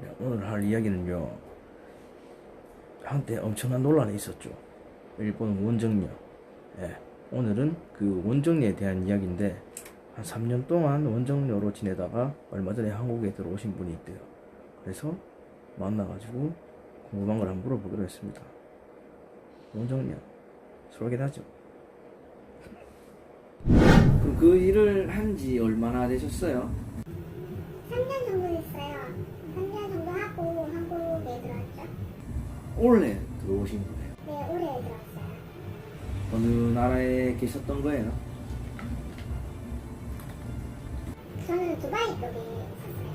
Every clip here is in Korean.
네, 오늘 할 이야기는요. 한때 엄청난 논란이 있었죠. 일본 원정녀. 예, 오늘은 그 원정녀에 대한 이야기인데 한 3년 동안 원정녀로 지내다가 얼마 전에 한국에 들어오신 분이 있대요. 그래서 만나가지고 궁금한 걸 한번 물어보기로 했습니다. 원정녀 소개하죠. 그럼 그 일을 한 지 얼마나 되셨어요? 3년 정도 됐어요. 3년 정도 하고 한국에 들어왔죠. 올해 들어오신 거예요. 네, 올해 들어왔어요. 어느 나라에 계셨던 거예요? 저는 두바이 쪽에 있었어요.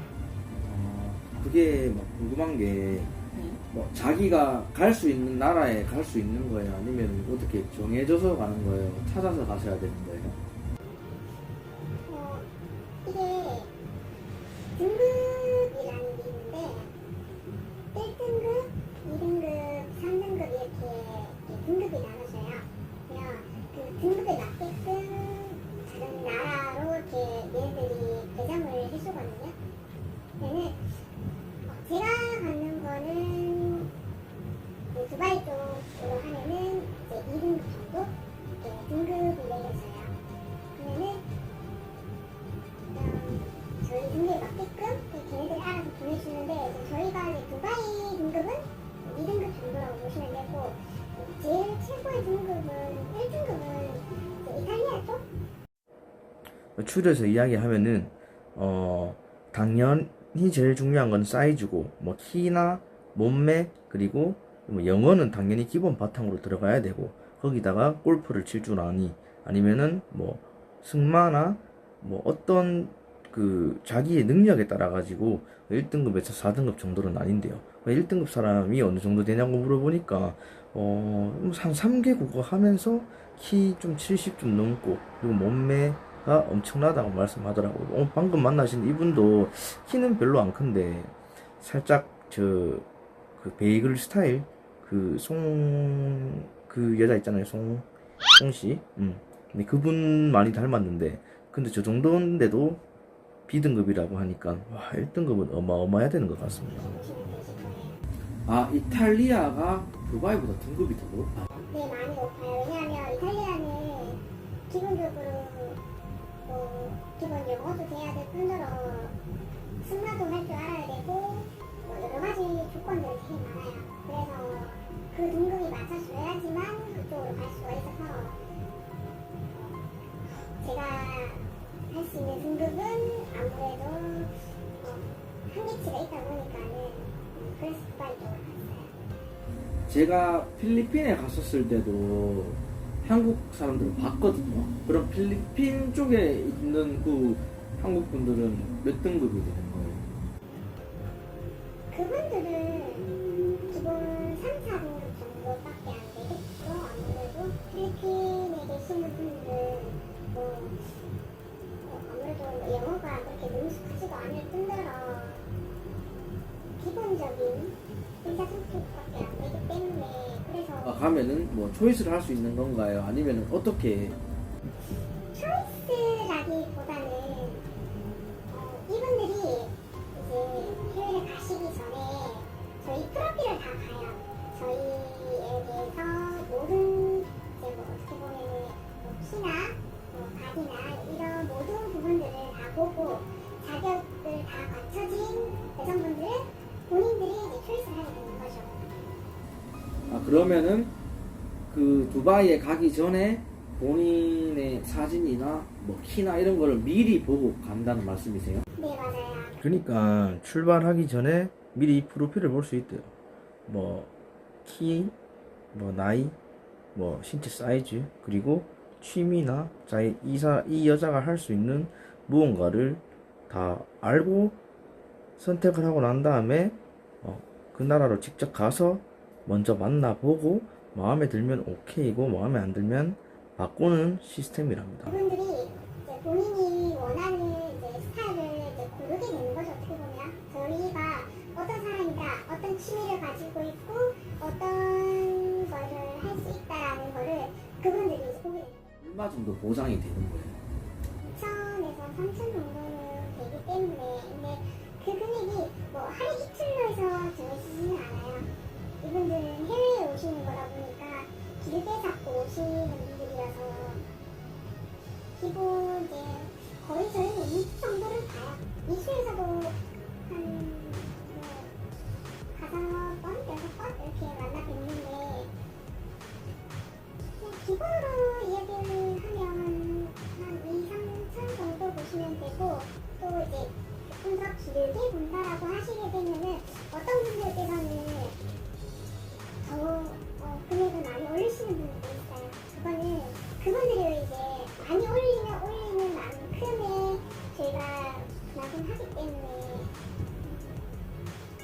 어, 그게 막 궁금한 게, 뭐, 자기가 갈 수 있는 나라에 갈 수 있는 거예요? 아니면 어떻게 정해져서 가는 거예요? 찾아서 가셔야 되는 거예요? 어, 이게 등급 등급이 나눠져요. 그냥 그 등급에 맞게끔 제일 최고의 등급은 1등급은 이탈리아 쪽? 추려서 이야기하면은, 어, 당연히 제일 중요한 건 사이즈고, 뭐, 키나 몸매, 그리고 뭐 영어는 당연히 기본 바탕으로 들어가야 되고, 거기다가 골프를 칠 줄 아니, 아니면은 뭐, 승마나 뭐 어떤 그 자기의 능력에 따라 가지고 1등급에서 4등급 정도는 아닌데요. 1등급 사람이 어느 정도 되냐고 물어보니까 어, 한 3개 국어 하면서 키 좀 70 좀 넘고 그리고 몸매가 엄청나다고 말씀하더라고요. 어, 방금 만나신 이분도 키는 별로 안 큰데 살짝 저 그 베이글 스타일 그 송그 여자 있잖아요. 송 송씨. 음. 근데 그분 많이 닮았는데 근데 저 정도인데도 B등급이라고 하니까 와 1등급은 어마어마해야 되는 것 같습니다. 아 이탈리아가 두바이보다 등급이 더 높아. 네, 많이 높아요. 왜냐하면 이탈리아는 기본적으로 뭐 기본 영어도 돼야 될 뿐더러 승마도 할 줄 알아야 되고 뭐 여러 가지 조건들이 되게 많아요. 그래서 그 등급이 맞춰줘야지만 그쪽으로 갈 수가 있어서 제가 제가 필리핀에 갔었을 때도 한국 사람들을 봤거든요. 그럼 필리핀 쪽에 있는 그 한국 분들은 몇 등급이 되는 거예요? 기본적인 의사소통밖에 안 되기 때문에 그래서 아, 가면은 뭐 초이스를 할 수 있는 건가요? 아니면 어떻게? 초이스라기보다는 어, 이분들이 이제 해외를 가시기 전에 저희 프로필을 다 봐요. 저희에 대해서 모든 이제 뭐 어떻게 보면 뭐 키나 뭐 바디나 이런 모든 부분들을 다 보고 자격을 다 갖춰진 여성분들은 본인들이 이제 초이스를 하게 되는 거죠. 아 그러면은 그 두바이에 가기 전에 본인의 사진이나 뭐 키나 이런 거를 미리 보고 간다는 말씀이세요? 네 맞아요. 그러니까 출발하기 전에 미리 프로필을 볼 수 있대요. 뭐 키, 뭐 나이, 뭐 신체 사이즈, 그리고 취미나 자기 이사 이 여자가 할 수 있는 무언가를 다 알고 선택을 하고 난 다음에 어, 그 나라로 직접 가서 먼저 만나보고 마음에 들면 오케이고 마음에 안 들면 바꾸는 시스템이랍니다. 그분들이 이제 본인이 원하는 이제 스타일을 이제 고르게 되는 거죠 어떻게 보면 저희가 어떤 사람이다 어떤 취미를 가지고 있고 어떤 거를 할 수 있다라는 거를 그분들이 이제 보게 돼요 얼마 정도 보장이 되는 거예요? 2천에서 3천 정도는 되기 때문에 근데 그 금액이 뭐 하루 이틀로 해서 정해지지는 않아요. 이분들은 해외에 오시는 거다 보니까 길게 잡고 오시는 분들이라서 기본 이제 거의 저희는 2주 정도를 봐요. 2주에서도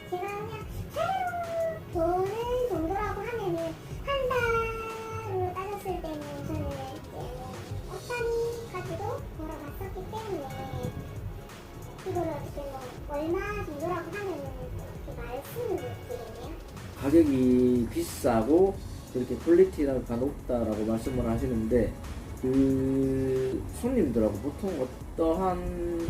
제가 그냥 새로 돈을 정도라고 하면은 한 달로 따졌을 때는 저는 어판이 가지고 돌아갔었기 때문에 이거를 어떻게 뭐 얼마 정도라고 하면은 이렇게 말씀을 못드리네요 가격이 비싸고 그렇게 퀄리티가 높다라고 말씀을 하시는데 그 손님들하고 보통 어떠한